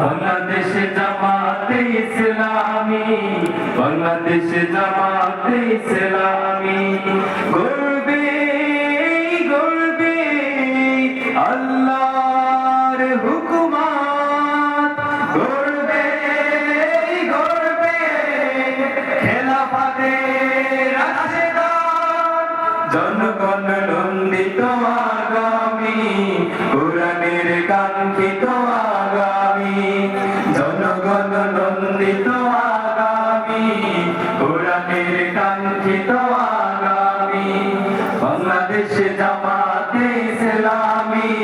বাংলাদেশ জামাতে ইসলামী বাংলাদেশ জামাতে ইসলামী। গর্বে গর্বে আল্লাহর হুকুমাত। গর্বে গর্বে খেলাফাতে জনগণ নন্দিত আগামী কোরআনের কাঙ্ক্ষিত আগামী জনগণ নন্দিত আগামী কোরআনের কাঙ্ক্ষিত আগামী বাংলাদেশ জামাতে ইসলামী।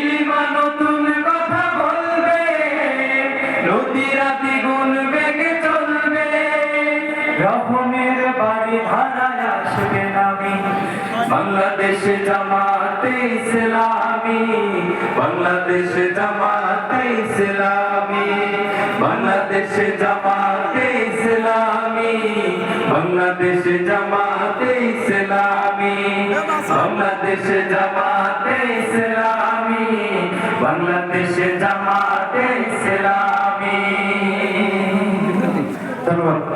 রহমের বাড়ি ধারায় আসবে নামি। বাংলাদেশ জামাতে ইসলামী, বাংলাদেশ জামাতে ইসলামী, বাংলাদেশ জামাতে ইসলামী, বাংলাদেশ জামাতে ইসলামী, বাংলাদেশ জামাতে জামাতে ধন্যবাদ।